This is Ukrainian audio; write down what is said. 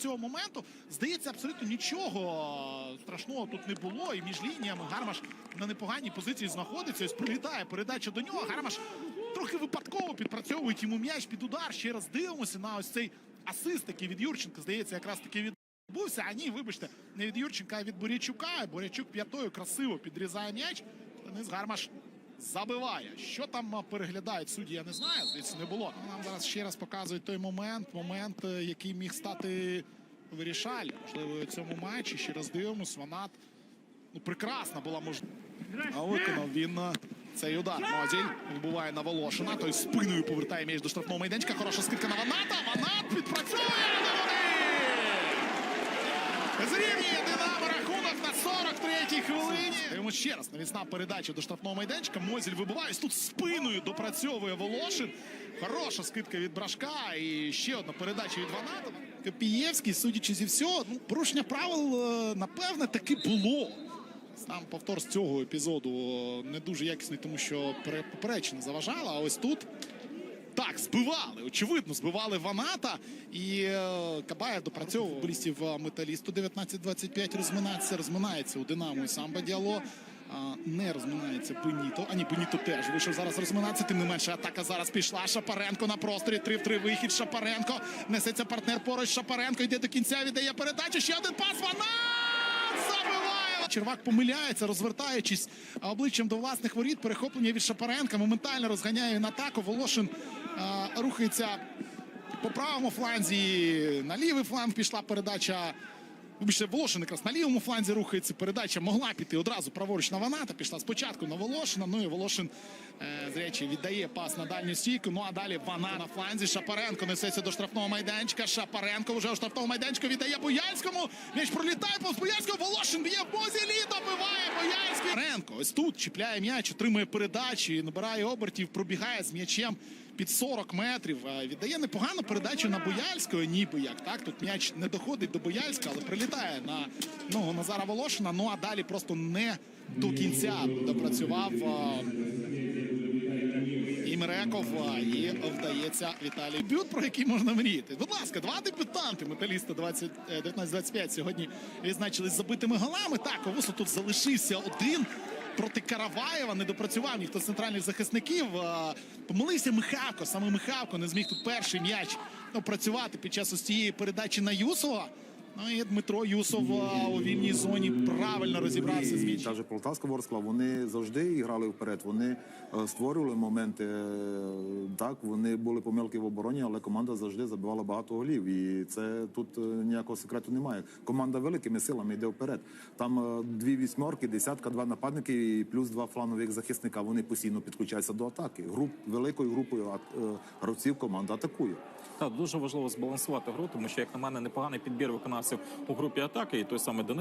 цього моменту. Здається, абсолютно нічого страшного тут не було. І між лініями Гармаш на непоганій позиції знаходиться. Ось прилітає передача до нього. Гармаш трохи випадково підпрацьовують йому м'яч під удар. Ще раз дивимося на ось цей асист, який від Юрченка, здається, якраз таки від. Відбувся, а ні, вибачте, не від Юрченка, а від Борячука. Борячук п'ятою красиво підрізає м'яч. Денис Гармаш забиває. Що там переглядають судді, я не знаю. Здається, не було. Нам зараз ще раз показують той момент, момент, е, який міг стати вирішальним. Можливо, у цьому матчі. Ще раз дивимось. Ванат ну, прекрасна була можливість. А виконав він е, цей удар. Мозіль вибуває на Волошина. Той спиною повертає м'яч до штрафного майданчика. Хороша скидка на Ваната. Ванат підпрацьовує на Зрівнює Динамо рахунок на 43-й хвилині. Дивимось ще раз. Навісна передача до штрафного майданчика. Мозіль вибиває. Тут спиною допрацьовує Волошин. Хороша скидка від Брашка. І ще одна передача від Ваната. Копієвський, судячи зі всього, ну, порушення правил, е, напевне, таки було. Сам повтор з цього епізоду е, не дуже якісний, тому що пере- поперечина заважала. А ось тут так, збивали. Очевидно, збивали Ваната. І е, Кабаєв допрацьовував футболістів е, металісту 19-25 розминається. Розминається у Динамо і Самба Діало. Не розминається Беніто. А ні, Беніто теж вийшов зараз розминатися. Тим не менше, атака зараз пішла. Шапаренко на просторі. 3 в 3 вихід. Шапаренко. Несеться партнер поруч. Шапаренко йде до кінця. Віддає передачу. Ще один пас. Ванат! Забиває! Червак помиляється, розвертаючись обличчям до власних воріт. Перехоплення від Шапаренка. Моментально розганяє він атаку. Волошин рухається по правому фланзі. На лівий фланг пішла передача. Вибачте, Волошин якраз на лівому фланзі рухається. Передача могла піти одразу праворуч на Ваната. Пішла спочатку на Волошина. Ну і Волошин е, зрячий віддає пас на дальню стійку. Ну а далі Вана на фланзі. Шапаренко несеться до штрафного майданчика. Шапаренко вже у штрафному майданчику віддає Бояльському. М'яч пролітає повз Бояльського. Волошин б'є в Бозілі. Добиває Бояльський. Шапаренко ось тут чіпляє м'яч, отримує передачі, набирає обертів, пробігає з м'ячем під 40 метрів. Віддає непогану передачу на Бояльського, ніби як. Так, тут м'яч не доходить до Бояльського, але прилітає на ногу Назара Волошина. Ну а далі просто не до кінця допрацював. і Миреков е, і вдається Віталій Бют, про який можна мріяти. Будь ласка, два дебютанти металіста 20, е, 19-25 сьогодні відзначились забитими голами. Так, Овусу тут залишився один. Проти Караваєва не допрацював ніхто з центральних захисників. Помилився Михавко. Саме Михавко не зміг тут перший м'яч опрацювати під час ось цієї передачі на Юсова. Ну і Дмитро Юсов у вільній зоні правильно розібрався з м'ячем. та Полтавська Ворскла, вони завжди грали вперед. Вони е, створювали моменти. е, Так, вони були помилки в обороні, але команда завжди забивала багато голів. І це тут е, ніякого секрету немає. Команда великими силами йде вперед. Там дві вісьмерки, десятка, два нападники і плюс два фланових захисника. Вони постійно підключаються до атаки. Груп великою групою гравців команда атакує. Так, дуже важливо збалансувати гру, тому що, як на мене, непоганий підбір виконавців у групі атаки, і той самий Денис